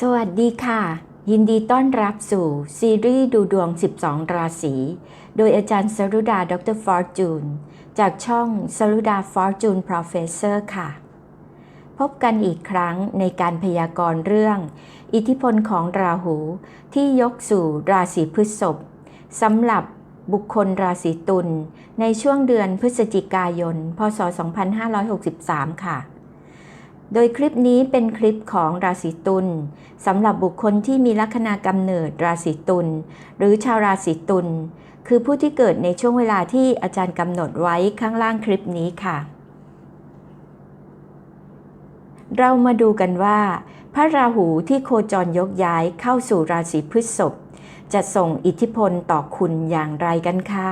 สวัสดีค่ะ ยินดีต้อนรับสู่ซีรีส์ดูดวง 12 ราศี โดยอาจารย์สรุดาดรฟอร์จูน จากช่องสรุดาฟอร์จูน Professor ค่ะ พบกันอีกครั้งในการพยากรณ์เรื่อง อิทธิพลของราหูที่ยกสู่ราศีพฤษภสำหรับบุคคลราศีตุลในช่วงเดือนพฤศจิกายน พศ 2563 ค่ะ โดยคลิปนี้เป็นคลิปของราศีตุลสำหรับบุคคลที่มีลัคนากำเนิดราศีตุลหรือชาวราศีตุลคือผู้ที่เกิดในช่วงเวลาที่อาจารย์กำหนดไว้ข้างล่างคลิปนี้ค่ะ เรามาดูกันว่า พระราหูที่โคจรยกย้ายเข้าสู่ราศีพฤษภจะส่งอิทธิพลต่อคุณอย่างไรกันค่ะ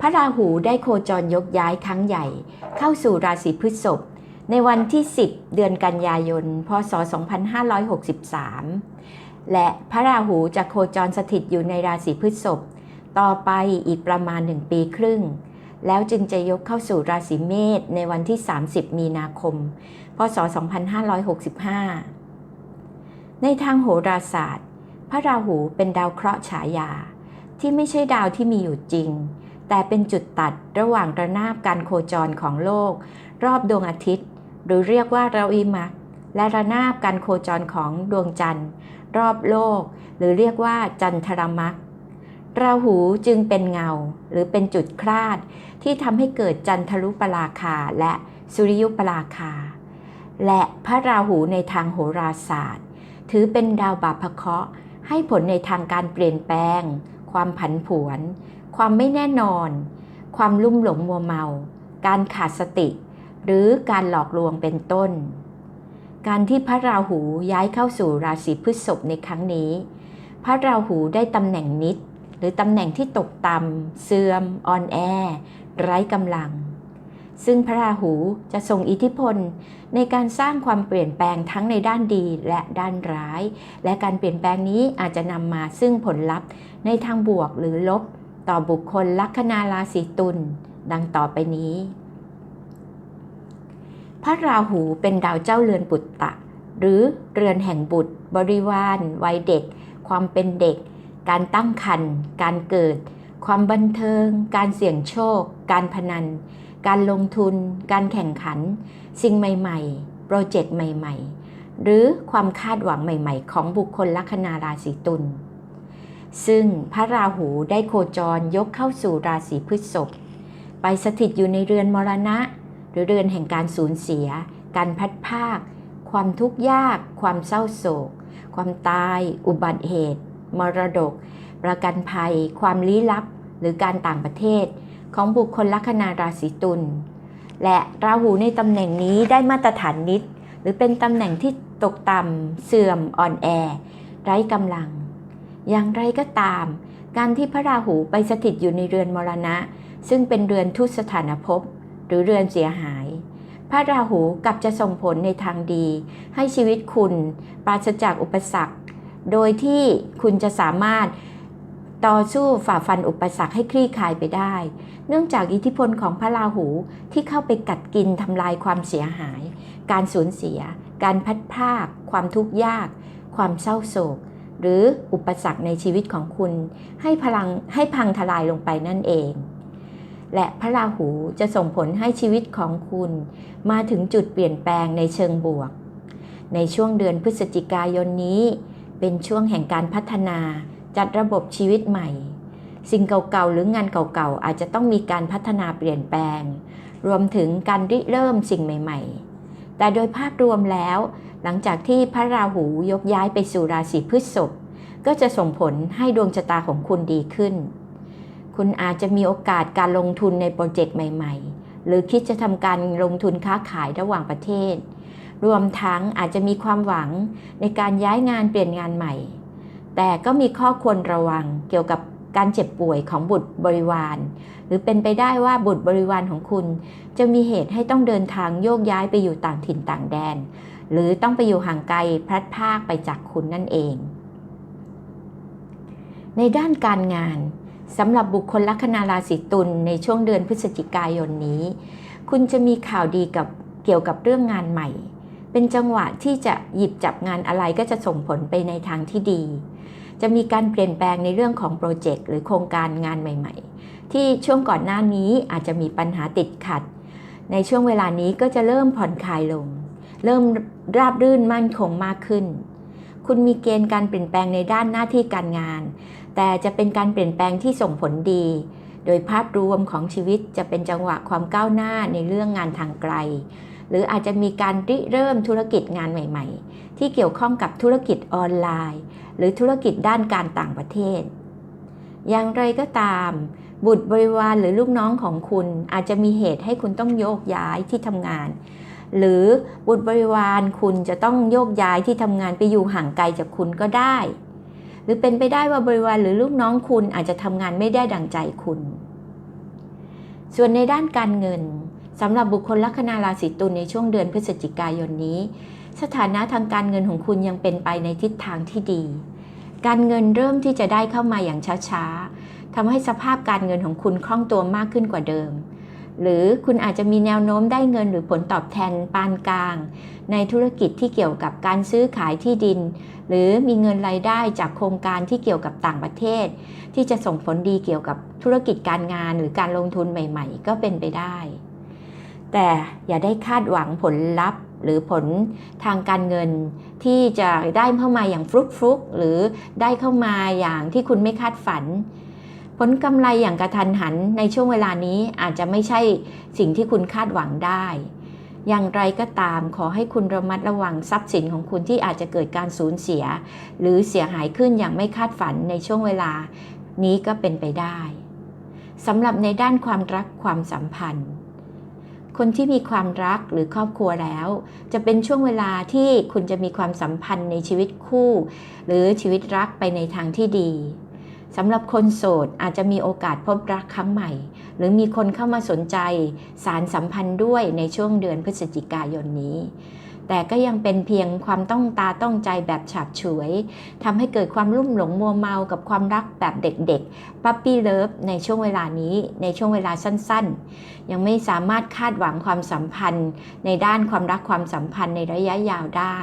พระราหูได้โคจรยกย้ายครั้งใหญ่ เข้าสู่ราศีพฤษภในวันที่ 10 เดือนกันยายน พศ 2563 และพระราหูจะโคจรสถิตอยู่ในราศีพฤษภต่อไปอีกประมาณ 1 ปีครึ่ง แล้วจึงจะยกเข้าสู่ราศีเมษในวันที่ 30 มีนาคม พศ 2565 ในทางโหราศาสตร์ พระราหูเป็นดาวเคราะห์ฉายา ที่ไม่ใช่ดาวที่มีอยู่จริง แต่เป็นจุดตัดระหว่างระนาบการโคจรของโลก รอบดวงอาทิตย์ หรือเรียกว่าราวีมักและระนาบการโคจรของดวงจันทร์ รอบโลก หรือเรียกว่าจันทรมักราหูจึงเป็นเงา หรือเป็นจุดคลาด ที่ทำให้เกิดจันทรุปราคาและสุริยุปราคา และพระราหูในทางโหราศาสตร์ ถือเป็นดาวบาปเคราะห์ให้ผลในทางการเปลี่ยนแปลง ความผันผวน ความไม่แน่นอน ความลุ่มหลงมัวเมา การขาดสติ หรือการหลอกลวงเป็นต้น การที่พระราหูย้ายเข้าสู่ราศีพฤษภในครั้งนี้ พระราหูได้ตำแหน่งนิด หรือตำแหน่งที่ตกต่ำเสื่อมอ่อนแอ ไร้กำลัง ซึ่งพระราหูจะส่งอิทธิพลในการสร้างความเปลี่ยนแปลงทั้งในด้านดีและด้านร้าย และการเปลี่ยนแปลงนี้อาจจะนำมาซึ่งผลลัพธ์ในทางบวกหรือลบ ต่อบุคคลลัคนาราศีตุลดังต่อไปนี้ พระราหูเป็นดาวเจ้าเรือนปุตตะ หรือเรือนแห่งบุตร บริวารวัยเด็ก ความเป็นเด็ก การตั้งครรภ์การเกิด ความบันเทิง การเสี่ยงโชค การพนัน การลงทุน การแข่งขัน สิ่งใหม่ๆ โปรเจกต์ใหม่ ๆ หรือความคาดหวังใหม่ ๆ ของบุคคลลัคนาราศีตุล ซึ่งพระราหูได้โคจรยกเข้าสู่ราศีพฤษภไปสถิตอยู่ในเรือนมรณะ หรือเรือนแห่งการสูญเสีย การพัดภาค ความทุกข์ยาก ความเศร้าโศก ความตาย อุบัติเหตุ มรดก ประกันภัย ความลี้ลับ หรือการต่างประเทศ ของบุคคลลัคนาราศีตุลและราหูในตำแหน่งนี้ได้มาตรฐานนิด หรือเป็นตำแหน่งที่ตกต่ำเสื่อมอ่อนแอ ไร้กำลัง อย่างไรก็ตาม การที่พระราหูไปสถิตอยู่ในเรือนมรณะ ซึ่งเป็นเรือนทุสถานภพหรือเรือนเสียหาย พระราหูกลับจะส่งผลในทางดี ให้ชีวิตคุณปราศจากอุปสรรค โดยที่คุณจะสามารถต่อสู้ฝ่าฟันอุปสรรคให้คลี่คลายไปได้ เนื่องจากอิทธิพลของพระราหูที่เข้าไปกัดกินทำลายความเสียหาย การสูญเสีย การพัดพาก ความทุกข์ยาก ความเศร้าโศก หรืออุปสรรคในชีวิตของคุณ ให้พลังให้พังทลายลงไปนั่นเอง และพระราหูจะส่งผลให้ชีวิตของคุณ มาถึงจุดเปลี่ยนแปลงในเชิงบวก ในช่วงเดือนพฤศจิกายนนี้ เป็นช่วงแห่งการพัฒนาจัดระบบชีวิตใหม่ สิ่งเก่าๆหรืองานเก่าๆอาจจะต้องมีการพัฒนาเปลี่ยนแปลง รวมถึงการริเริ่มสิ่งใหม่ ๆ แต่โดยภาพรวมแล้ว หลังจากที่พระราหูยกย้ายไปสู่ราศีพฤษภก็จะส่งผลให้ดวงชะตาของคุณดีขึ้น คุณอาจจะมีโอกาสการลงทุนในโปรเจกต์ใหม่ ๆ หรือคิดจะทำการลงทุนค้าขายระหว่างประเทศ รวมทั้งอาจจะมีความหวังในการย้ายงานเปลี่ยนงานใหม่ แต่ก็มีข้อควรระวังเกี่ยวกับ การเจ็บป่วยของบุตรบริวาร หรือเป็นไปได้ว่าบุตรบริวารของคุณ จะมีเหตุให้ต้องเดินทางโยกย้ายไปอยู่ต่างถิ่นต่างแดน หรือต้องไปอยู่ห่างไกลพลัดพรากไปจากคุณนั่นเอง ในด้านการงานสำหรับบุคคลลัคนาราศีตุลในช่วงเดือนพฤศจิกายนนี้ คุณจะมีข่าวดีกับเกี่ยวกับเรื่องงานใหม่เเป็นจังหวะที่จะหยิบจับงานอะไรก็จะส่งผลไปในทางที่ดี จะมีการเปลี่ยนแปลงในเรื่องของโปรเจกต์หรือโครงการงานใหม่ ๆ ที่ช่วงก่อนหน้านี้อาจจะมีปัญหาติดขัด ในช่วงเวลานี้ก็จะเริ่มผ่อนคลายลง เริ่มราบรื่นมั่นคงมากขึ้น คุณมีเกณฑ์การเปลี่ยนแปลงในด้านหน้าที่การงาน แต่จะเป็นการเปลี่ยนแปลงที่ส่งผลดี โดยภาพรวมของชีวิตจะเป็นจังหวะความก้าวหน้าในเรื่องงานทางไกล หรืออาจจะมีการริเริ่มธุรกิจงานใหม่ ๆ ที่เกี่ยวข้องกับธุรกิจออนไลน์ หรือธุรกิจด้านการต่างประเทศ อย่างไรก็ตาม บุตรบริวารหรือลูกน้องของคุณอาจจะมีเหตุให้คุณต้องโยกย้ายที่ทำงาน หรือบุตรบริวารคุณจะต้องโยกย้ายที่ทำงานไปอยู่ห่างไกลจากคุณก็ได้ หรือเป็นไปได้ว่าบริวารหรือลูกน้องคุณอาจจะทำงานไม่ได้ดังใจคุณ ส่วนในด้านการเงิน สำหรับบุคคลลัคนาราศีตุลในช่วงเดือนพฤศจิกายนนี้ สถานะทางการเงินของคุณยังเป็นไปในทิศทางที่ดี การเงินเริ่มที่จะได้เข้ามาอย่างช้าๆทำให้สภาพการเงินของคุณคล่องตัวมากขึ้นกว่าเดิม หรือคุณอาจจะมีแนวโน้มได้เงินหรือผลตอบแทนปานกลาง ในธุรกิจที่เกี่ยวกับการซื้อขายที่ดิน หรือมีเงินรายได้จากโครงการที่เกี่ยวกับต่างประเทศ ที่จะส่งผลดีเกี่ยวกับธุรกิจการงานหรือการลงทุนใหม่ ๆ ก็เป็นไปได้ แต่อย่าได้คาดหวังผลลัพธ์ หรือผลทางการเงิน ที่จะได้เข้ามาอย่างฟลุกฟลุกหรือได้เข้ามาอย่างที่คุณไม่คาดฝัน ผลกำไรอย่างกระทันหันในช่วงเวลานี้อาจจะไม่ใช่สิ่งที่คุณคาดหวังได้ อย่างไรก็ตามขอให้คุณระมัดระวังทรัพย์สินของคุณที่อาจจะเกิดการสูญเสีย หรือเสียหายขึ้นอย่างไม่คาดฝันในช่วงเวลานี้ก็เป็นไปได้สำหรับในด้านความรักความสัมพันธ์ คนที่มีความรักหรือครอบครัวแล้ว จะเป็นช่วงเวลาที่คุณจะมีความสัมพันธ์ในชีวิตคู่ หรือชีวิตรักไปในทางที่ดีสำหรับคนโสดอาจจะมีโอกาสพบรักครั้งใหม่ หรือมีคนเข้ามาสนใจสารสัมพันธ์ด้วยในช่วงเดือนพฤศจิกายนนี้ แต่ก็ยังเป็นเพียงความต้องตาต้องใจแบบฉาบฉวยทำให้เกิดความรุ่มหลงมัวเมากับความรักแบบเด็กๆปั๊ปปี้เลิฟในช่วงเวลานี้ในช่วงเวลาสั้นๆ ยังไม่สามารถคาดหวังความสัมพันธ์ ในด้านความรักความสัมพันธ์ในระยะยาวได้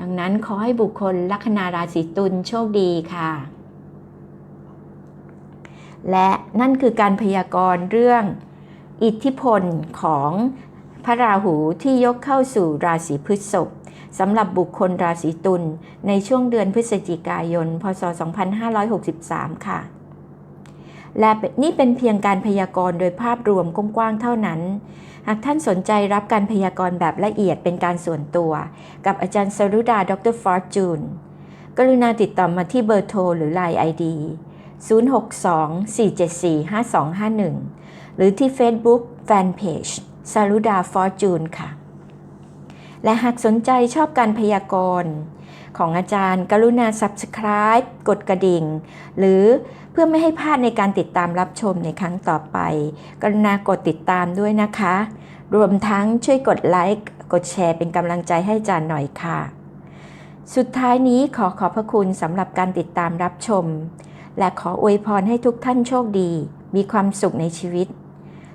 ดังนั้นขอให้บุคคลลัคนาราศีตุลโชคดีค่ะ และนั่นคือการพยากรณ์เรื่องอิทธิพลของ พระราหูที่ยกเข้าสู่ราศีพฤษภสำหรับบุคคลราศีตุลในช่วงเดือนพฤศจิกายน พศ 2563 ค่ะ และนี่เป็นเพียงการพยากรณ์โดยภาพรวมกว้างๆเท่านั้น หากท่านสนใจรับการพยากรณ์แบบละเอียดเป็นการส่วนตัว กับอาจารย์สรุดา ดรฟอร์จูน กรุณาติดต่อมาที่เบอร์โทรหรือ Line ID 062-474-5251 หรือที่ Facebook Fanpage สารุดาฟอร์จูนค่ะ และหากสนใจชอบการพยากรณ์ของอาจารย์ กรุณา Subscribe กดกระดิ่ง หรือเพื่อไม่ให้พลาดในการติดตามรับชมในครั้งต่อไป กรุณากดติดตามด้วยนะคะ รวมทั้งช่วยกดไลค์กดแชร์เป็นกำลังใจให้อาจารย์หน่อยค่ะ สุดท้ายนี้ขอขอบพระคุณสำหรับการติดตามรับชม และขออวยพรให้ทุกท่านโชคดี มีความสุขในชีวิต